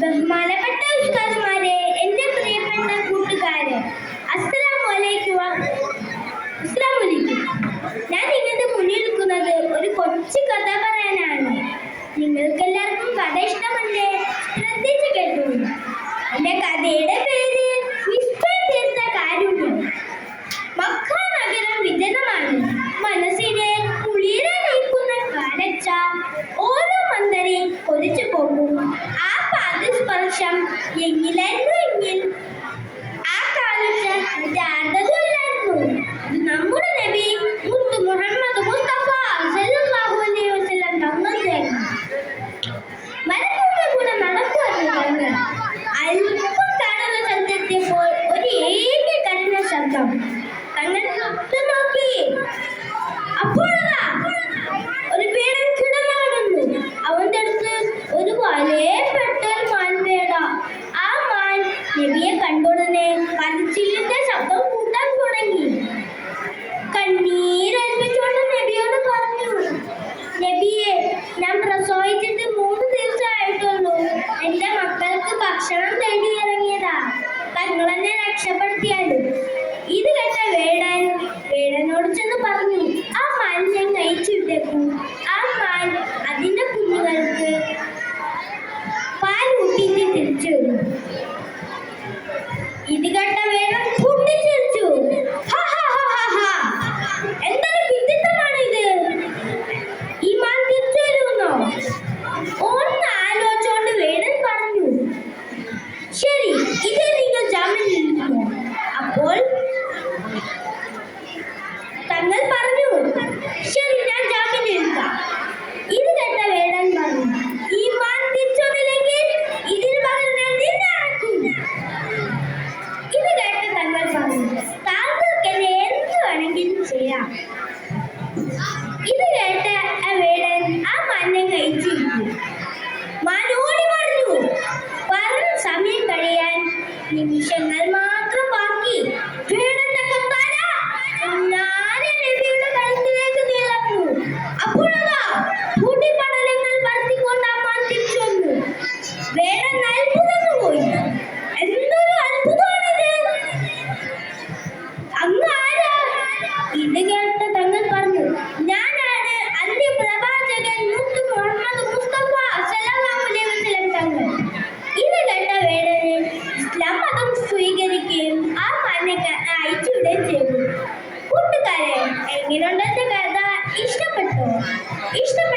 ബഹുമാനപ്പെട്ട ഉസ്താദുമാരെ ഓരോ മന്ദരി കൊതിച്ചു പോകും. ആ പാദസ്പർശം എങ്ങിലായിരുന്നു എങ്കിൽ? ആ കാലത്ത് ജാഗ്രതയില്ലായിരുന്നു നമ്മുടെ നബി മുത്ത് മുഹമ്മദ് മുസ്തഫ സല്ലല്ലാഹു അലൈഹി വസല്ലം തങ്ങൾക്കായിരുന്നു മരങ്ങളുടെ കൂടെ തങ്ങൾ അല്പം താഴ്ന്ന സ്ഥലത്തെത്തിയപ്പോൾ ഒരു ഏക കഠിന ശബ്ദം. തങ്ങൾ നോക്കി അപ്പോഴതാ ഒരു പേടൻ കിടന്നു അവന്റെ അടുത്ത് ഒരു വലയപ്പെട്ട ഒരു മാൻപേട ആ മാൻ നബിയെ കണ്ടുടനെ കരച്ചിലിന്റെ ശബ്ദം കൂട്ടാൻ തുടങ്ങി. കണ്ണീരൽപ്പിച്ചുകൊണ്ട് നബിയോട് പറഞ്ഞു നബിയെ ഞാൻ പ്രസവിച്ചിട്ട് മൂന്ന് ദിവസമായിട്ടുള്ളൂ. എന്റെ മക്കൾക്ക് ഭക്ഷണം തേടി ഇറങ്ങിയതാ. തങ്ങളെന്നെ രക്ഷപ്പെടുത്തിയാലും ഇത് കേട്ട വേടൻ വേടനോട് ചെന്ന് പറഞ്ഞു ആ മാലിന്യം കഴിച്ചിട്ടേക്കും ആ മാൻ അതിന്റെ കുഞ്ഞുങ്ങൾക്ക് പാൽ ഊട്ടിയിട്ട് തിരിച്ചു വരും ഇത് കേട്ട വേടൻ പൊട്ടിച്ചിരിച്ചു ഹാ, ഹാ, ഹാ, ഹാ, ഹാ. എന്തൊരു വിഡിത്തമാണിത് ഈ മാൻ തിരിച്ചു വരുമെന്നോ ഒന്ന് ആലോചിച്ചുകൊണ്ട് വേടൻ പറഞ്ഞു ശരി ഇത് നിങ്ങൾ ജാമ്യം നിൽക്കുമോ അപ്പോൾ തങ്ങൾ പറഞ്ഞു ശരി ഞാൻ ഈ ചെയ്യാം. പറഞ്ഞു നിമിഷങ്ങൾ ഇതുണ്ടത്തെ കഥ ഇഷ്ടപ്പെട്ടോ. ഇഷ്ടപ്പെട്ടു.